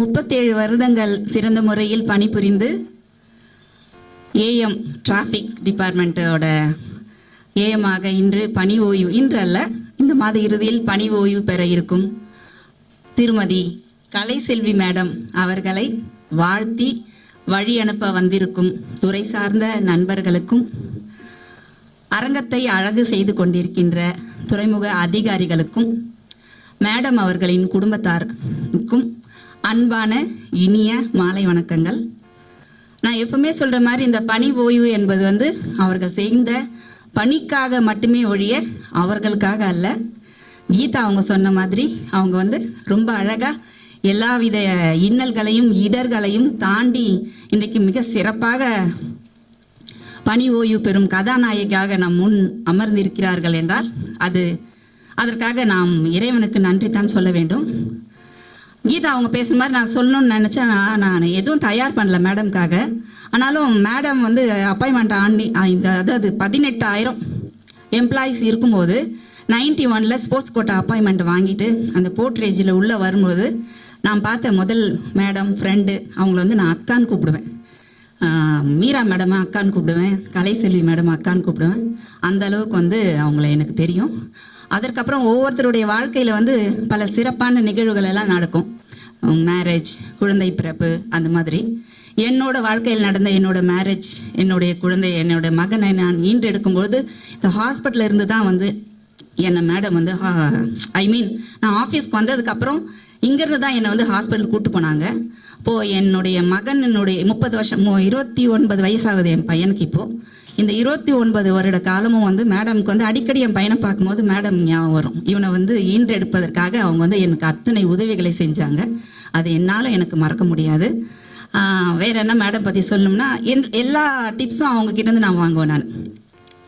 முப்பத்தேழு வருடங்கள் சிறந்த முறையில் பணிபுரிந்து ஏஎம் டிராஃபிக் டிபார்ட்மெண்ட்டோட ஏஎமாக இன்று பணி ஓய்வு இன்று அல்ல இந்த மாத இறுதியில் பணி ஓய்வு பெற இருக்கும் திருமதி கலைசெல்வி மேடம் அவர்களை வாழ்த்தி வழி அனுப்ப வந்திருக்கும் துறை சார்ந்த நண்பர்களுக்கும் அரங்கத்தை அழகு செய்து கொண்டிருக்கின்ற துறைமுக அதிகாரிகளுக்கும் மேடம் அவர்களின் குடும்பத்தாருக்கும் அன்பான இனிய மாலை வணக்கங்கள். நான் எப்பவுமே சொல்ற மாதிரி இந்த பணி ஓய்வு என்பது வந்து அவர்கள் செய்த பணிக்காக மட்டுமே ஒழிய அவர்களுக்காக அல்ல. கீதா அவங்க சொன்ன மாதிரி அவங்க வந்து ரொம்ப அழகா எல்லாவித இன்னல்களையும் இடர்களையும் தாண்டி இன்றைக்கு மிக சிறப்பாக பணி ஓய்வு பெறும் கதாநாயகியாக நம் முன் அமர்ந்திருக்கிறார்கள் என்றால் அது அதற்காக நாம் இறைவனுக்கு நன்றி தான் சொல்ல வேண்டும். கீதா அவங்க பேசுற மாதிரி நான் சொல்லணும்னு நினச்சேன். நான் எதுவும் தயார் பண்ணல மேடம்காக. ஆனாலும் மேடம் வந்து அப்பாயின்மெண்ட் ஆண்டி இந்த அதாவது பதினெட்டாயிரம் எம்ப்ளாயிஸ் இருக்கும்போது நைன்டி ஒனில் ஸ்போர்ட்ஸ் கோட்டா அப்பாயின்மெண்ட் வாங்கிட்டு அந்த போர்ட்ரேஜில் உள்ளே வரும்போது நான் பார்த்த முதல் மேடம் ஃப்ரெண்டு அவங்கள வந்து நான் அக்கான்னு கூப்பிடுவேன். மீரா மேடம் அக்கான்னு கூப்பிடுவேன் கலைசெல்வி மேடம் அக்கான்னு கூப்பிடுவேன். அந்த அளவுக்கு வந்து அவங்கள எனக்கு தெரியும். அதற்கப்புறம் ஒவ்வொருத்தருடைய வாழ்க்கையில் வந்து பல சிறப்பான நிகழ்வுகள் எல்லாம் நடக்கும். மேரேஜ் குழந்தை பிறப்பு அந்த மாதிரி. என்னோட வாழ்க்கையில் நடந்த என்னோட மேரேஜ் என்னுடைய குழந்தை என்னோட மகனை நான் ஈன்றெடுக்கும் பொழுது இந்த ஹாஸ்பிட்டல் இருந்து தான் வந்து என்னை மேடம் வந்து ஐ மீன் நான் ஆஃபீஸ்க்கு வந்ததுக்கப்புறம் இங்கேருந்து தான் என்னை வந்து ஹாஸ்பிட்டல் கூப்பிட்டு போனாங்க. இப்போது என்னுடைய மகன் என்னுடைய முப்பது வருஷம் இருபத்தி ஒன்பது வயசாகுது என் பையனுக்கு இப்போது இந்த இருபத்தி ஒன்பது வருட காலமும் வந்து மேடம்க்கு வந்து அடிக்கடி என் பையனை பார்க்கும்போது மேடம் ஞாபகம் வரும். இவனை வந்து ஈன்றெடுப்பதற்காக அவங்க வந்து எனக்கு அத்தனை உதவிகளை செஞ்சாங்க. அது என்னால் எனக்கு மறக்க முடியாது. வேற என்ன மேடம் பற்றி சொல்லணும்னா என்- எல்லா டிப்ஸும் அவங்க கிட்டேருந்து நான் வாங்குவேன் நான்.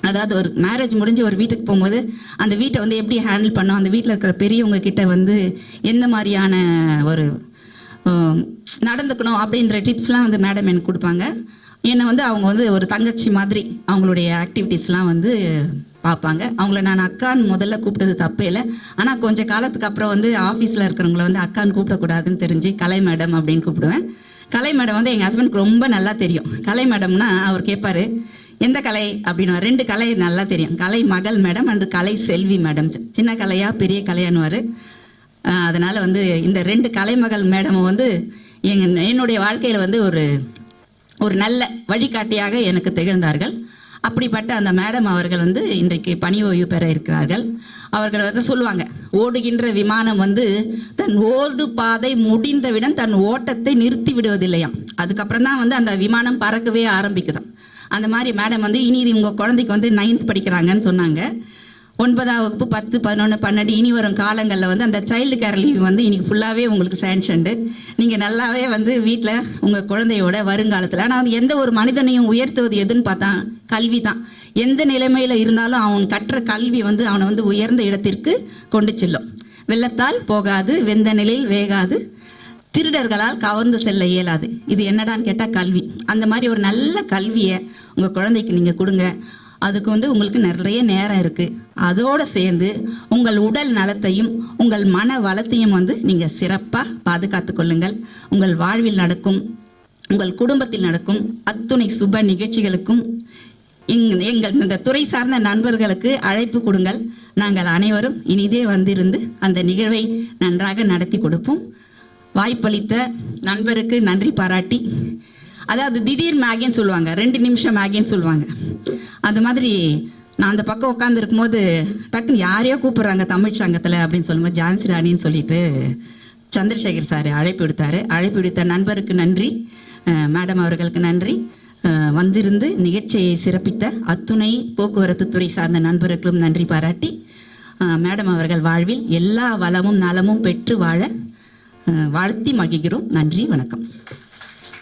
அதாவது ஒரு மேரேஜ் முடிஞ்சு ஒரு வீட்டுக்கு போகும்போது அந்த வீட்டை வந்து எப்படி ஹேண்டில் பண்ணோம்? அந்த வீட்டில் இருக்கிற பெரியவங்க கிட்ட வந்து எந்த மாதிரியான ஒரு நடந்துக்கணும் அப்படின்ற டிப்ஸ்லாம் வந்து மேடம் எனக்கு கொடுப்பாங்க. என்னை வந்து அவங்க வந்து ஒரு தங்கச்சி மாதிரி அவங்களுடைய ஆக்டிவிட்டீஸ்லாம் வந்து பார்ப்பாங்க. அவங்கள நான் அக்கான்னு முதல்ல கூப்பிட்டது தப்பே இல்லை. ஆனால் கொஞ்ச காலத்துக்கு அப்புறம் வந்து ஆஃபீஸில் இருக்கிறவங்கள வந்து அக்கான்னு கூப்பிடக்கூடாதுன்னு தெரிஞ்சு கலை மேடம் அப்படின்னு கூப்பிடுவேன். கலை மேடம் வந்து எங்கள் ஹஸ்பண்டுக்கு ரொம்ப நல்லா தெரியும். கலை மேடம்னா அவர் கேட்பாரு எந்த கலை அப்படின்னு ரெண்டு கலை நல்லா தெரியும். கலை மகள் மேடம் அன்று கலை செல்வி மேடம். சின்ன கலையா பெரிய கலையானுவார் அதனால வந்து இந்த ரெண்டு கலைமகள் மேடமும் வந்து எங்க என்னுடைய வாழ்க்கையில் வந்து ஒரு ஒரு நல்ல வழிகாட்டியாக எனக்கு திகழ்ந்தார்கள். அப்படிப்பட்ட அந்த மேடம் அவர்கள் வந்து இன்றைக்கு பணி ஓய்வு பெற இருக்கிறார்கள். அவர்கள் வந்து சொல்லுவாங்க ஓடுகின்ற விமானம் வந்து தன் ஓடு பாதை முடிந்தவிடம் தன் ஓட்டத்தை நிறுத்தி விடுவதில்லையாம். அதுக்கப்புறம் தான் வந்து அந்த விமானம் பறக்கவே ஆரம்பிக்குதான் அந்த மாதிரி மேடம் வந்து இனி இது உங்கள் குழந்தைக்கு வந்து நைன்த் படிக்கிறாங்கன்னு சொன்னாங்க. ஒன்பதாம் வகுப்பு பத்து பதினொன்று பன்னெண்டு இனி வரும் காலங்களில் வந்து அந்த சைல்டு கேர் லீவ் வந்து இன்னைக்கு ஃபுல்லாகவே உங்களுக்கு சேங்ஷன்டு நீங்கள் நல்லாவே வந்து வீட்டில் உங்கள் குழந்தையோட வருங்காலத்தில் ஆனால் வந்து எந்த ஒரு மனிதனையும் உயர்த்துவது எதுன்னு பார்த்தா கல்வி தான் எந்த நிலைமையில் இருந்தாலும் அவன் கற்ற கல்வி வந்து அவனை வந்து உயர்ந்த இடத்திற்கு கொண்டு செல்லும். வெள்ளத்தால் போகாது வெந்த நிலையில் வேகாது. திருடர்களால் கவர்ந்து செல்ல இயலாது. இது என்னடான்னு கேட்டால் கல்வி. அந்த மாதிரி ஒரு நல்ல கல்வியை உங்கள் குழந்தைக்கு நீங்கள் கொடுங்க. அதுக்கு வந்து உங்களுக்கு நிறைய நேரம் இருக்குது அதோடு சேர்ந்து உங்கள் உடல் நலத்தையும் உங்கள் மன வளத்தையும் வந்து நீங்கள் சிறப்பாக பாதுகாத்து கொள்ளுங்கள். உங்கள் வாழ்வில் நடக்கும் உங்கள் குடும்பத்தில் நடக்கும் அத்துணை சுப நிகழ்ச்சிகளுக்கும் இங் எங்கள் இந்த துறை சார்ந்த நண்பர்களுக்கு அழைப்பு கொடுங்கள். நாங்கள் அனைவரும் இனிதே வந்திருந்து அந்த நிகழ்வை நன்றாக நடத்தி கொடுப்போம். வாய்ப்பளித்த நண்பருக்கு நன்றி பாராட்டி அதாவது திடீர் மேகின்னு சொல்லுவாங்க ரெண்டு நிமிஷம் மேகின்னு சொல்லுவாங்க. அந்த மாதிரி நான் அந்த பக்கம் உட்காந்துருக்கும் போது டக்குன்னு யாரையோ கூப்பிடுறாங்க தமிழ் சங்கத்தில் அப்படின்னு சொல்லும்போது ஜான்சி ராணின்னு சொல்லிட்டு சந்திரசேகர் சார் அழைப்பு விடுத்தாரு. அழைப்பு விடுத்த நண்பருக்கு நன்றி மேடம் அவர்களுக்கு நன்றி. வந்திருந்து நிகழ்ச்சியை சிறப்பித்த அத்துணை போக்குவரத்து துறை சார்ந்த நண்பர்களும் நன்றி பாராட்டி மேடம் அவர்கள் வாழ்வில் எல்லா வளமும் நலமும் பெற்று வாழ வாழ்த்தி மகிழ்கிறோம். நன்றி வணக்கம்.